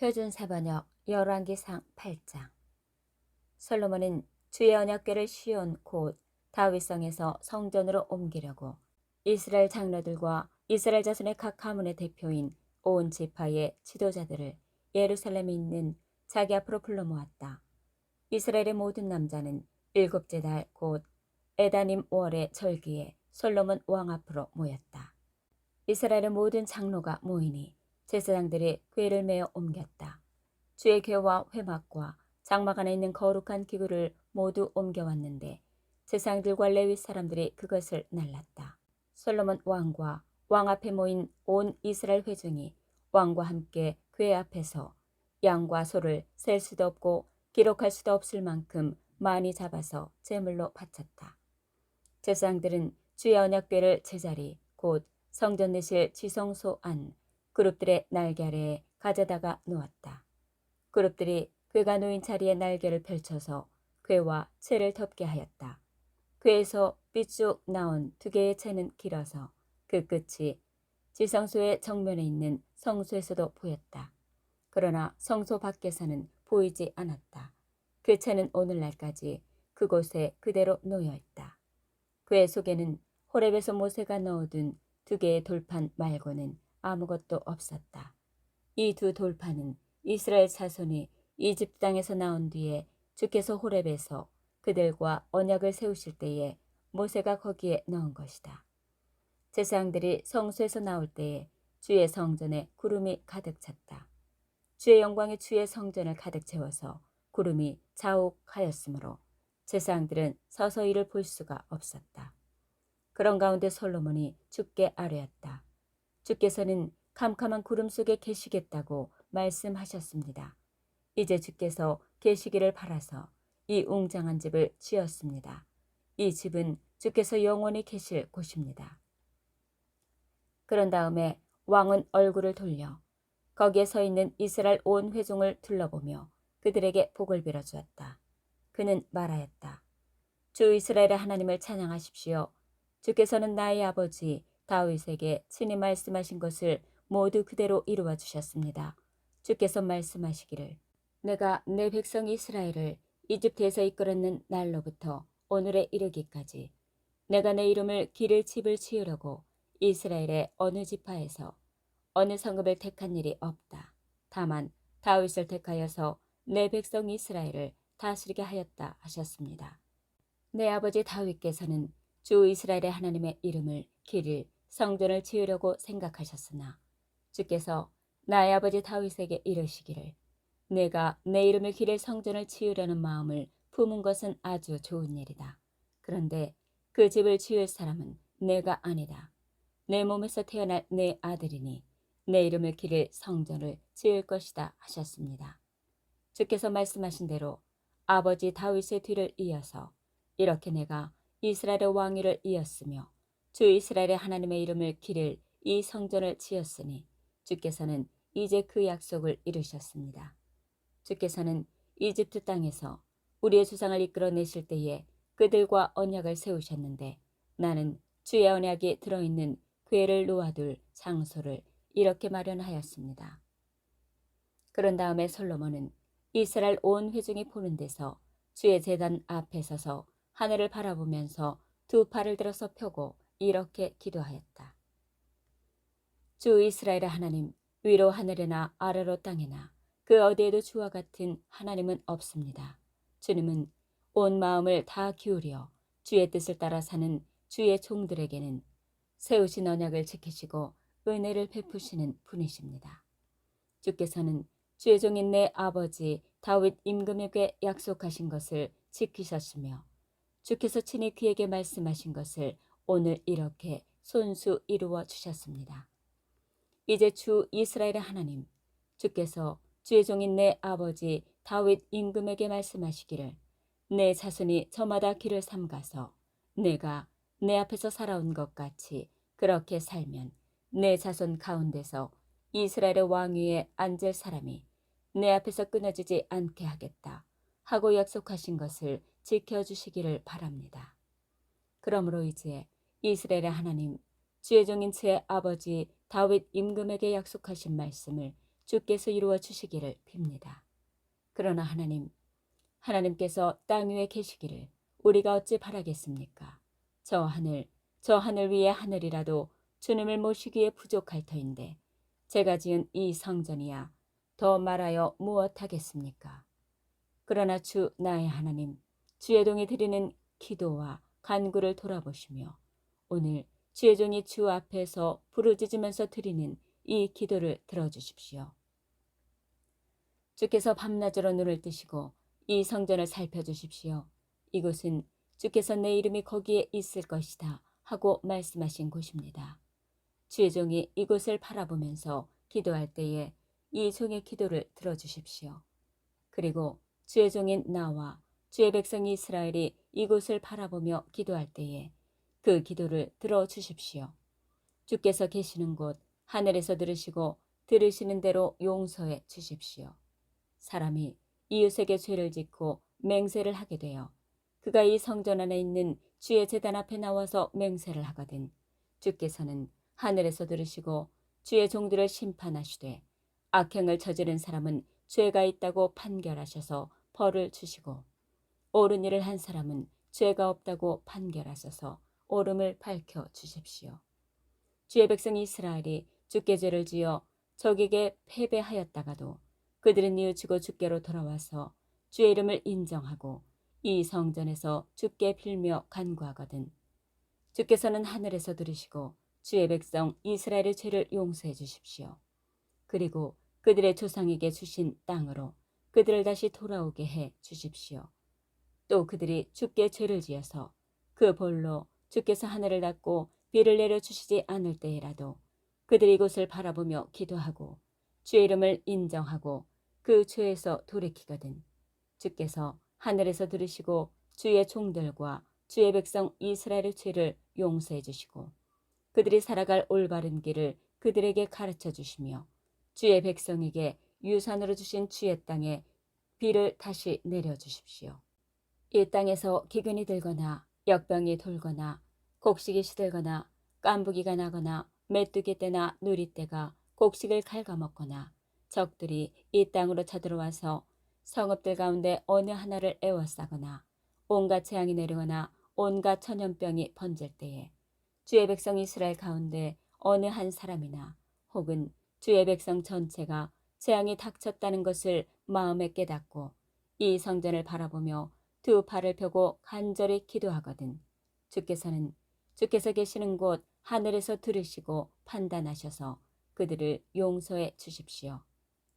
표준사 번역 열왕기상 8장 솔로몬은 주의 언약궤를 시온 곧 다윗성에서 성전으로 옮기려고 이스라엘 장로들과 이스라엘 자손의 각 가문의 대표인 온 지파의 지도자들을 예루살렘에 있는 자기 앞으로 불러 모았다. 이스라엘의 모든 남자는 일곱째 달 곧 에다님 5월의 절기에 솔로몬 왕 앞으로 모였다. 이스라엘의 모든 장로가 모이니 제사장들이 궤를 메어 옮겼다. 주의 궤와 회막과 장막 안에 있는 거룩한 기구를 모두 옮겨왔는데 제사장들과 레위 사람들이 그것을 날랐다. 솔로몬 왕과 왕 앞에 모인 온 이스라엘 회중이 왕과 함께 궤 앞에서 양과 소를 셀 수도 없고 기록할 수도 없을 만큼 많이 잡아서 제물로 바쳤다. 제사장들은 주의 언약궤를 제자리 곧 성전 내실 지성소 안 그룹들의 날개 아래에 가져다가 놓았다. 그룹들이 괴가 놓인 자리에 날개를 펼쳐서 괴와 채를 덮게 하였다. 괴에서 삐쭉 나온 두 개의 채는 길어서 그 끝이 지성소의 정면에 있는 성소에서도 보였다. 그러나 성소 밖에서는 보이지 않았다. 그 채는 오늘날까지 그곳에 그대로 놓여 있다. 괴 속에는 호렙에서 모세가 넣어둔 두 개의 돌판 말고는 아무것도 없었다. 이 두 돌판은 이스라엘 자손이 이집트 땅에서 나온 뒤에 주께서 호렙에서 그들과 언약을 세우실 때에 모세가 거기에 넣은 것이다. 제사장들이 성소에서 나올 때에 주의 성전에 구름이 가득 찼다. 주의 영광이 주의 성전을 가득 채워서 구름이 자욱하였으므로 제사장들은 서서 이를 볼 수가 없었다. 그런 가운데 솔로몬이 주께 아뢰었다. 주께서는 캄캄한 구름 속에 계시겠다고 말씀하셨습니다. 이제 주께서 계시기를 바라서 이 웅장한 집을 지었습니다. 이 집은 주께서 영원히 계실 곳입니다. 그런 다음에 왕은 얼굴을 돌려 거기에 서 있는 이스라엘 온 회중을 둘러보며 그들에게 복을 빌어 주었다. 그는 말하였다. 주 이스라엘의 하나님을 찬양하십시오. 주께서는 나의 아버지 다윗에게 친히 말씀하신 것을 모두 그대로 이루어 주셨습니다. 주께서 말씀하시기를 내가 내 백성 이스라엘을 이집트에서 이끌었는 날로부터 오늘에 이르기까지 내가 내 이름을 기를 집을 지으려고 이스라엘의 어느 지파에서 어느 성읍을 택한 일이 없다. 다만 다윗을 택하여서 내 백성 이스라엘을 다스리게 하였다 하셨습니다. 내 아버지 다윗께서는 주 이스라엘의 하나님의 이름을 길을 성전을 지으려고 생각하셨으나 주께서 나의 아버지 다윗에게 이르시기를 내가 내 이름을 기를 성전을 지으려는 마음을 품은 것은 아주 좋은 일이다. 그런데 그 집을 지을 사람은 내가 아니다. 내 몸에서 태어날 내 아들이니 내 이름을 기를 성전을 지을 것이다 하셨습니다. 주께서 말씀하신 대로 아버지 다윗의 뒤를 이어서 이렇게 내가 이스라엘의 왕위를 이었으며 주 이스라엘의 하나님의 이름을 기를 이 성전을 지었으니 주께서는 이제 그 약속을 이루셨습니다. 주께서는 이집트 땅에서 우리의 조상을 이끌어내실 때에 그들과 언약을 세우셨는데 나는 주의 언약이 들어있는 궤를 놓아둘 장소를 이렇게 마련하였습니다. 그런 다음에 솔로몬은 이스라엘 온 회중이 보는 데서 주의 재단 앞에 서서 하늘을 바라보면서 두 팔을 들어서 펴고 이렇게 기도하였다. 주 이스라엘의 하나님, 위로 하늘에나 아래로 땅에나 그 어디에도 주와 같은 하나님은 없습니다. 주님은 온 마음을 다 기울여 주의 뜻을 따라 사는 주의 종들에게는 세우신 언약을 지키시고 은혜를 베푸시는 분이십니다. 주께서는 주의 종인 내 아버지 다윗 임금에게 약속하신 것을 지키셨으며 주께서 친히 그에게 말씀하신 것을 오늘 이렇게 손수 이루어 주셨습니다. 이제 주 이스라엘의 하나님 주께서 주의 종인 내 아버지 다윗 임금에게 말씀하시기를 내 자손이 저마다 길을 삼가서 내가 내 앞에서 살아온 것 같이 그렇게 살면 내 자손 가운데서 이스라엘의 왕위에 앉을 사람이 내 앞에서 끊어지지 않게 하겠다 하고 약속하신 것을 지켜주시기를 바랍니다. 그러므로 이제 이스라엘의 하나님 주의 종인 제 아버지 다윗 임금에게 약속하신 말씀을 주께서 이루어 주시기를 빕니다. 그러나 하나님, 하나님께서 땅 위에 계시기를 우리가 어찌 바라겠습니까? 저 하늘, 저 하늘 위에 하늘이라도 주님을 모시기에 부족할 터인데 제가 지은 이 성전이야 더 말하여 무엇하겠습니까? 그러나 주 나의 하나님, 주의 동이 드리는 기도와 간구를 돌아보시며 오늘 주의 종이 주 앞에서 부르짖으면서 드리는 이 기도를 들어주십시오. 주께서 밤낮으로 눈을 뜨시고 이 성전을 살펴주십시오. 이곳은 주께서 내 이름이 거기에 있을 것이다 하고 말씀하신 곳입니다. 주의 종이 이곳을 바라보면서 기도할 때에 이 종의 기도를 들어주십시오. 그리고 주의 종인 나와 주의 백성 이스라엘이 이곳을 바라보며 기도할 때에 그 기도를 들어주십시오. 주께서 계시는 곳 하늘에서 들으시고 들으시는 대로 용서해 주십시오. 사람이 이웃에게 죄를 짓고 맹세를 하게 되어 그가 이 성전 안에 있는 주의 제단 앞에 나와서 맹세를 하거든 주께서는 하늘에서 들으시고 주의 종들을 심판하시되 악행을 저지른 사람은 죄가 있다고 판결하셔서 벌을 주시고 옳은 일을 한 사람은 죄가 없다고 판결하셔서 옳음을 밝혀 주십시오. 주의 백성 이스라엘이 주께 죄를 지어 적에게 패배하였다가도 그들은 뉘우치고 주께로 돌아와서 주의 이름을 인정하고 이 성전에서 주께 빌며 간구하거든. 주께서는 하늘에서 들으시고 주의 백성 이스라엘의 죄를 용서해 주십시오. 그리고 그들의 조상에게 주신 땅으로 그들을 다시 돌아오게 해 주십시오. 또 그들이 주께 죄를 지어서 그 볼로 주께서 하늘을 닫고 비를 내려 주시지 않을 때에라도 그들이 이곳을 바라보며 기도하고 주의 이름을 인정하고 그 죄에서 돌이키거든 주께서 하늘에서 들으시고 주의 종들과 주의 백성 이스라엘의 죄를 용서해 주시고 그들이 살아갈 올바른 길을 그들에게 가르쳐 주시며 주의 백성에게 유산으로 주신 주의 땅에 비를 다시 내려 주십시오. 이 땅에서 기근이 들거나 역병이 돌거나 곡식이 시들거나 깐부기가 나거나 메뚜기 때나 누리 때가 곡식을 갉아먹거나 적들이 이 땅으로 쳐들어와서 성읍들 가운데 어느 하나를 에워싸거나 온갖 재앙이 내리거나 온갖 천연병이 번질 때에 주의 백성 이스라엘 가운데 어느 한 사람이나 혹은 주의 백성 전체가 재앙이 닥쳤다는 것을 마음에 깨닫고 이 성전을 바라보며 두 팔을 펴고 간절히 기도하거든 주께서는 주께서 계시는 곳 하늘에서 들으시고 판단하셔서 그들을 용서해 주십시오.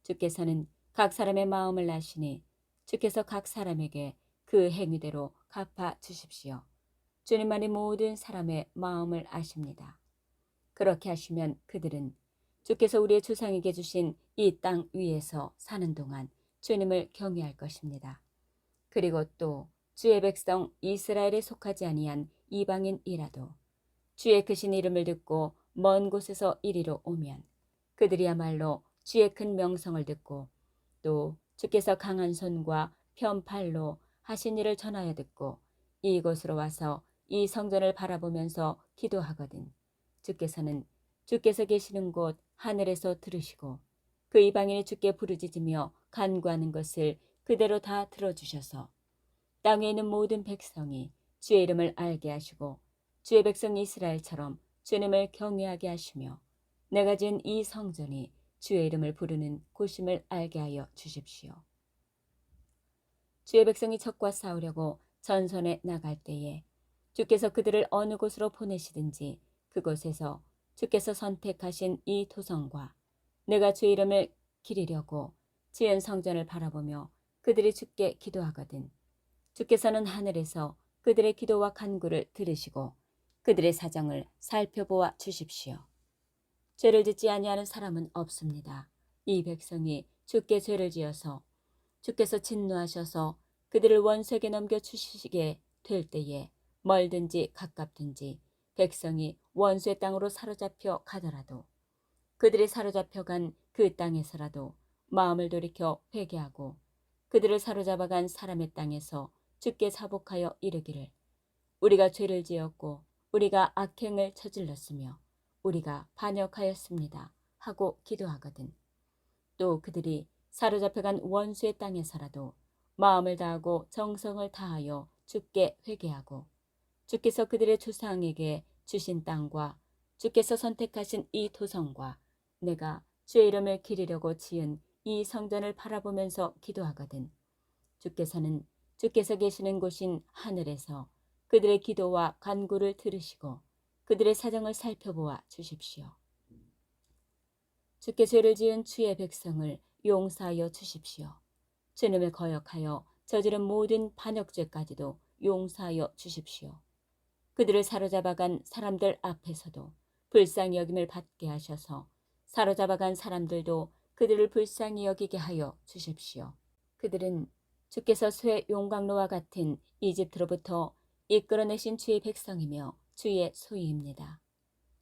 주께서는 각 사람의 마음을 아시니 주께서 각 사람에게 그 행위대로 갚아 주십시오. 주님만이 모든 사람의 마음을 아십니다. 그렇게 하시면 그들은 주께서 우리의 조상에게 주신 이 땅 위에서 사는 동안 주님을 경외할 것입니다. 그리고 또 주의 백성 이스라엘에 속하지 아니한 이방인이라도 주의 크신 이름을 듣고 먼 곳에서 이리로 오면 그들이야말로 주의 큰 명성을 듣고 또 주께서 강한 손과 편팔로 하신 일을 전하여 듣고 이곳으로 와서 이 성전을 바라보면서 기도하거든. 주께서는 주께서 계시는 곳 하늘에서 들으시고 그 이방인이 주께 부르짖으며 간구하는 것을 그대로 다 들어주셔서 땅에 있는 모든 백성이 주의 이름을 알게 하시고 주의 백성 이스라엘처럼 주님을 경외하게 하시며 내가 지은 이 성전이 주의 이름을 부르는 곳임을 알게 하여 주십시오. 주의 백성이 적과 싸우려고 전선에 나갈 때에 주께서 그들을 어느 곳으로 보내시든지 그곳에서 주께서 선택하신 이 토성과 내가 주의 이름을 기리려고 지은 성전을 바라보며 그들이 주께 기도하거든 주께서는 하늘에서 그들의 기도와 간구를 들으시고 그들의 사정을 살펴보아 주십시오. 죄를 짓지 아니하는 사람은 없습니다. 이 백성이 주께 죄를 지어서 주께서 진노하셔서 그들을 원색에 넘겨 주시게 될 때에 멀든지 가깝든지 백성이 원수의 땅으로 사로잡혀 가더라도 그들이 사로잡혀 간 그 땅에서라도 마음을 돌이켜 회개하고 그들을 사로잡아 간 사람의 땅에서 주께 사복하여 이르기를 우리가 죄를 지었고 우리가 악행을 저질렀으며 우리가 반역하였습니다. 하고 기도하거든. 또 그들이 사로잡혀간 원수의 땅에서라도 마음을 다하고 정성을 다하여 주께 회개하고 주께서 그들의 조상에게 주신 땅과 주께서 선택하신 이 도성과 내가 주의 이름을 기리려고 지은 이 성전을 바라보면서 기도하거든 주께서는 주께서 계시는 곳인 하늘에서 그들의 기도와 간구를 들으시고 그들의 사정을 살펴보아 주십시오. 주께 죄를 지은 주의 백성을 용서하여 주십시오. 주님을 거역하여 저지른 모든 반역죄까지도 용서하여 주십시오. 그들을 사로잡아간 사람들 앞에서도 불쌍히 여김을 받게 하셔서 사로잡아간 사람들도 그들을 불쌍히 여기게 하여 주십시오. 그들은 주께서 쇠 용광로와 같은 이집트로부터 이끌어내신 주의 백성이며 주의 소유입니다.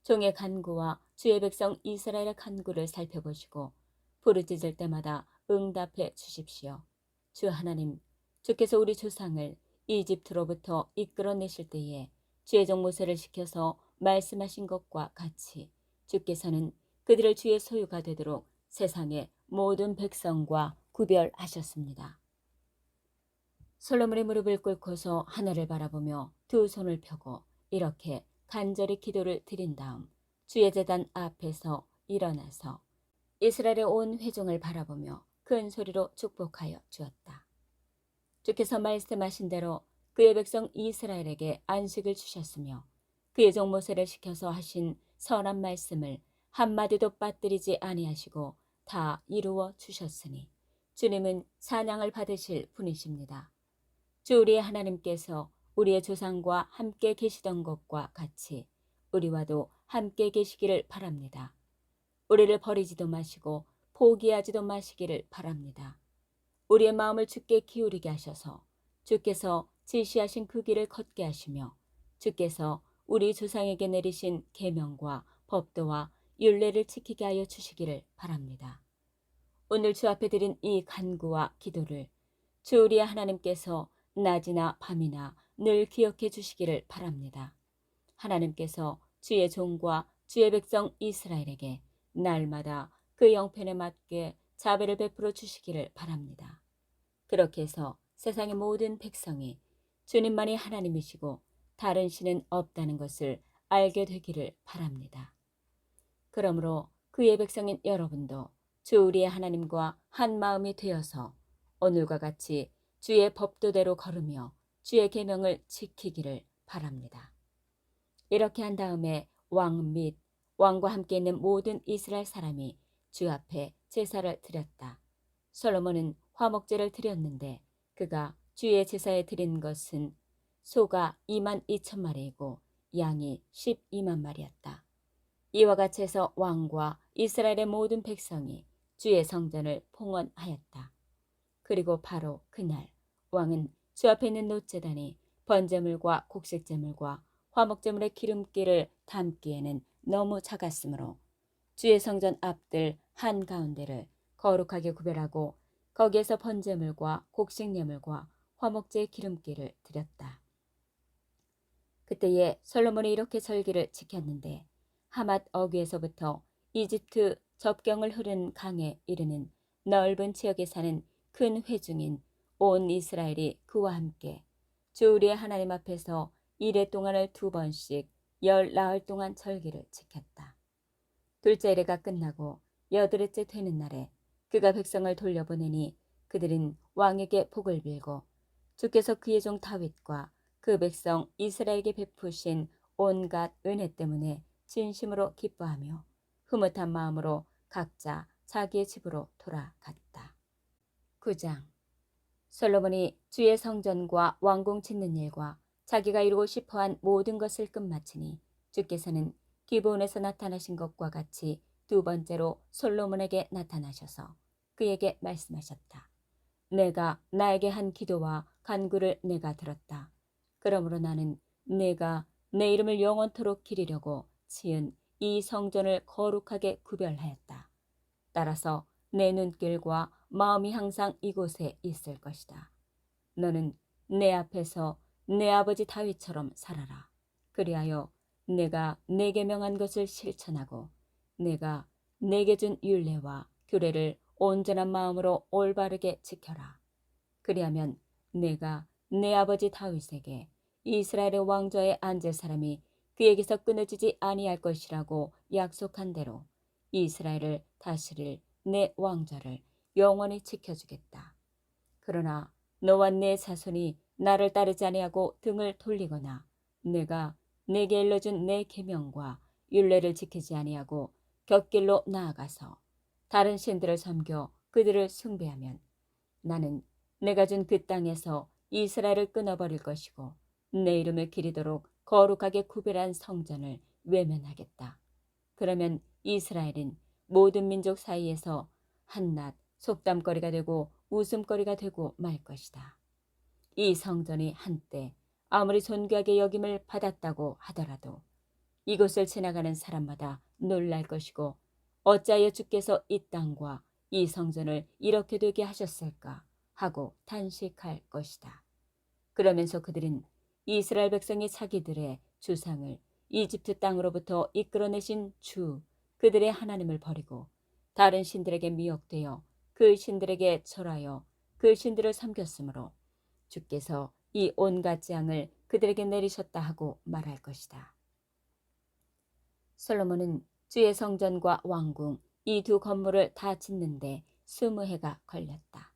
종의 간구와 주의 백성 이스라엘의 간구를 살펴보시고 부르짖을 때마다 응답해 주십시오. 주 하나님, 주께서 우리 조상을 이집트로부터 이끌어내실 때에 주의 종 모세를 시켜서 말씀하신 것과 같이 주께서는 그들을 주의 소유가 되도록 세상의 모든 백성과 구별하셨습니다. 솔로몬의 무릎을 꿇고서 하늘을 바라보며 두 손을 펴고 이렇게 간절히 기도를 드린 다음 주의 재단 앞에서 일어나서 이스라엘의 온 회중을 바라보며 큰 소리로 축복하여 주었다. 주께서 말씀하신 대로 그의 백성 이스라엘에게 안식을 주셨으며 그의 종 모세를 시켜서 하신 선한 말씀을 한마디도 빠뜨리지 아니하시고 다 이루어 주셨으니 주님은 사냥을 받으실 분이십니다. 주 우리의 하나님께서 우리의 조상과 함께 계시던 것과 같이 우리와도 함께 계시기를 바랍니다. 우리를 버리지도 마시고 포기하지도 마시기를 바랍니다. 우리의 마음을 주께 기울이게 하셔서 주께서 지시하신 그 길을 걷게 하시며 주께서 우리 조상에게 내리신 계명과 법도와 율례를 지키게 하여 주시기를 바랍니다. 오늘 주 앞에 드린 이 간구와 기도를 주 우리의 하나님께서 낮이나 밤이나 늘 기억해 주시기를 바랍니다. 하나님께서 주의 종과 주의 백성 이스라엘에게 날마다 그 영편에 맞게 자비를 베풀어 주시기를 바랍니다. 그렇게 해서 세상의 모든 백성이 주님만이 하나님이시고 다른 신은 없다는 것을 알게 되기를 바랍니다. 그러므로 그의 백성인 여러분도 주 우리의 하나님과 한 마음이 되어서 오늘과 같이 주의 법도대로 걸으며 주의 계명을 지키기를 바랍니다. 이렇게 한 다음에 왕 및 왕과 함께 있는 모든 이스라엘 사람이 주 앞에 제사를 드렸다. 솔로몬은 화목제를 드렸는데 그가 주의 제사에 드린 것은 소가 2만 2천 마리이고 양이 12만 마리였다. 이와 같이 해서 왕과 이스라엘의 모든 백성이 주의 성전을 봉헌하였다. 그리고 바로 그날 왕은 주 앞에 있는 노제단이 번제물과 곡식제물과 화목제물의 기름기를 담기에는 너무 작았으므로 주의 성전 앞들 한 가운데를 거룩하게 구별하고 거기에서 번제물과 곡식예물과 화목제 기름기를 드렸다. 그때에 솔로몬이 이렇게 절기를 지켰는데 하맛 어귀에서부터 이집트 접경을 흐른 강에 이르는 넓은 지역에 사는 큰 회중인 온 이스라엘이 그와 함께 주 우리의 하나님 앞에서 이래 동안을 두 번씩 열 나흘 동안 절기를 지켰다. 둘째 일회가 끝나고 여드레째 되는 날에 그가 백성을 돌려보내니 그들은 왕에게 복을 빌고 주께서 그의 종 다윗과 그 백성 이스라엘에게 베푸신 온갖 은혜 때문에 진심으로 기뻐하며 흐뭇한 마음으로 각자 자기의 집으로 돌아갔다. 9장 솔로몬이 주의 성전과 왕궁 짓는 일과 자기가 이루고 싶어한 모든 것을 끝마치니 주께서는 기브온에서 나타나신 것과 같이 두 번째로 솔로몬에게 나타나셔서 그에게 말씀하셨다. 내가 나에게 한 기도와 간구를 내가 들었다. 그러므로 나는 내가 내 이름을 영원토록 기리려고 지은 이 성전을 거룩하게 구별하였다. 따라서 내 눈길과 마음이 항상 이곳에 있을 것이다. 너는 내 앞에서 내 아버지 다윗처럼 살아라. 그리하여 내가 내게 명한 것을 실천하고 내가 내게 준 율례와 규례를 온전한 마음으로 올바르게 지켜라. 그리하면 내가 내 아버지 다윗에게 이스라엘의 왕좌에 앉을 사람이 그에게서 끊어지지 아니할 것이라고 약속한 대로 이스라엘을 다스릴 내 왕좌를 영원히 지켜주겠다. 그러나 너와 내 자손이 나를 따르지 아니하고 등을 돌리거나 내가 내게 일러준 내 계명과 율례를 지키지 아니하고 곁길로 나아가서 다른 신들을 섬겨 그들을 숭배하면 나는 내가 준 그 땅에서 이스라엘을 끊어버릴 것이고 내 이름을 기리도록 거룩하게 구별한 성전을 외면하겠다. 그러면 이스라엘은 모든 민족 사이에서 한낱 속담거리가 되고 웃음거리가 되고 말 것이다. 이 성전이 한때 아무리 존귀하게 여김을 받았다고 하더라도 이곳을 지나가는 사람마다 놀랄 것이고 어찌하여 주께서 이 땅과 이 성전을 이렇게 되게 하셨을까 하고 탄식할 것이다. 그러면서 그들은 이스라엘 백성이 자기들의 주상을 이집트 땅으로부터 이끌어내신 주 그들의 하나님을 버리고 다른 신들에게 미혹되어 그 신들에게 절하여 그 신들을 섬겼으므로 주께서 이 온갖 재앙을 그들에게 내리셨다 하고 말할 것이다. 솔로몬은 주의 성전과 왕궁 이 두 건물을 다 짓는데 스무 해가 걸렸다.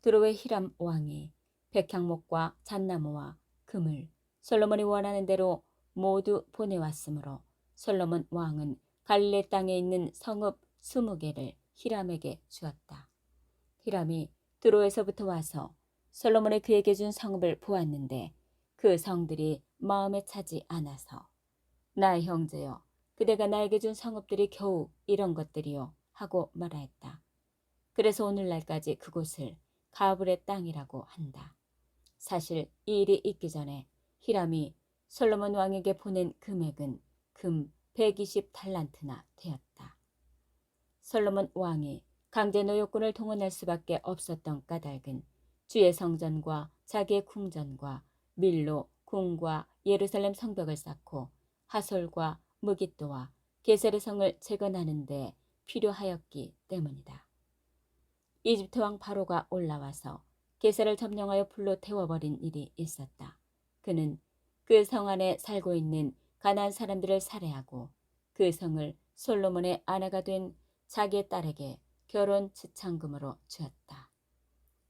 드로의 히람 왕이 백향목과 잣나무와 금을 솔로몬이 원하는 대로 모두 보내왔으므로 솔로몬 왕은 갈릴레 땅에 있는 성읍 스무 개를 히람에게 주었다. 히람이 드로에서부터 와서 솔로몬이 그에게 준 성읍을 보았는데 그 성들이 마음에 차지 않아서 나의 형제여 그대가 나에게 준 성읍들이 겨우 이런 것들이요 하고 말하였다. 그래서 오늘날까지 그곳을 가불의 땅이라고 한다. 사실 이 일이 있기 전에 히람이 솔로몬 왕에게 보낸 금액은 금 120 달란트나 되었다. 솔로몬 왕이 강제 노역군을 동원할 수밖에 없었던 까닭은 주의 성전과 자기의 궁전과 밀로 궁과 예루살렘 성벽을 쌓고 하솔과 무기또와 게세르 성을 재건하는 데 필요하였기 때문이다. 이집트 왕 바로가 올라와서 게세를 점령하여 불로 태워버린 일이 있었다. 그는 그 성 안에 살고 있는 가난한 사람들을 살해하고 그 성을 솔로몬의 아내가 된 자기의 딸에게 결혼 지창금으로 주었다.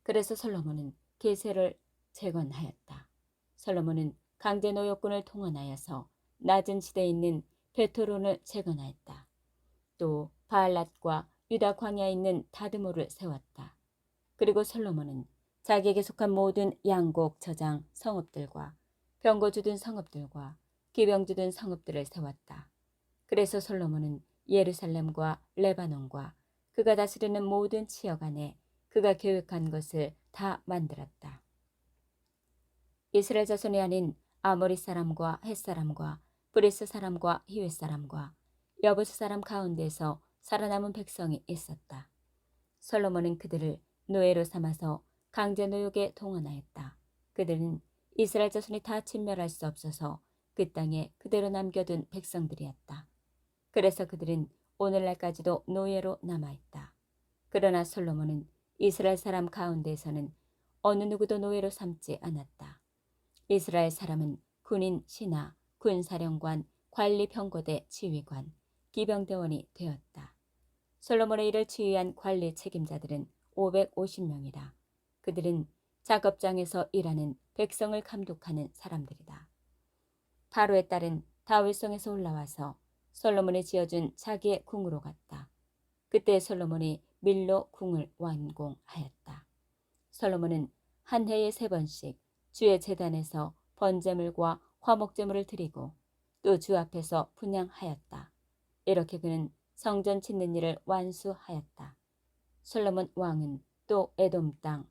그래서 솔로몬은 게세를 재건하였다. 솔로몬은 강제 노역군을 동원하여서 낮은 지대에 있는 베토론을 재건하였다. 또 바알랏과 유다 광야에 있는 다드모를 세웠다. 그리고 솔로몬은 자기에게 속한 모든 양곡 저장 성읍들과 병거 주둔 성읍들과 기병 주둔 성읍들을 세웠다. 그래서 솔로몬은 예루살렘과 레바논과 그가 다스리는 모든 지역 안에 그가 계획한 것을 다 만들었다. 이스라엘 자손이 아닌 아모리 사람과 헷 사람과 브리스 사람과 히웨 사람과 여부스 사람 가운데서 살아남은 백성이 있었다. 솔로몬은 그들을 노예로 삼아서 강제 노역에 동원하였다. 그들은 이스라엘 자손이 다 진멸할 수 없어서 그 땅에 그대로 남겨둔 백성들이었다. 그래서 그들은 오늘날까지도 노예로 남아있다. 그러나 솔로몬은 이스라엘 사람 가운데에서는 어느 누구도 노예로 삼지 않았다. 이스라엘 사람은 군인 신하, 군사령관, 관리병거대 지휘관, 기병대원이 되었다. 솔로몬의 일을 지휘한 관리 책임자들은 550명이다. 그들은 작업장에서 일하는 백성을 감독하는 사람들이다. 바로의 딸은 다윗성에서 올라와서 솔로몬이 지어준 자기의 궁으로 갔다. 그때 솔로몬이 밀로 궁을 완공하였다. 솔로몬은 한 해에 세 번씩 주의 재단에서 번제물과 화목제물을 드리고 또 주 앞에서 분양하였다. 이렇게 그는 성전 짓는 일을 완수하였다. 솔로몬 왕은 또 에돔 땅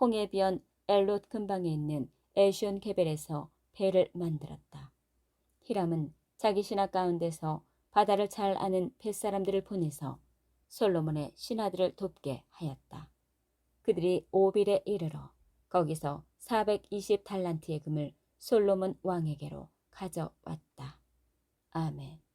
홍해변 엘롯 근방에 있는 에시온 게벨에서 배를 만들었다. 히람은 자기 신하 가운데서 바다를 잘 아는 뱃사람들을 보내서 솔로몬의 신하들을 돕게 하였다. 그들이 오빌에 이르러 거기서 420 달란트의 금을 솔로몬 왕에게로 가져왔다. 아멘.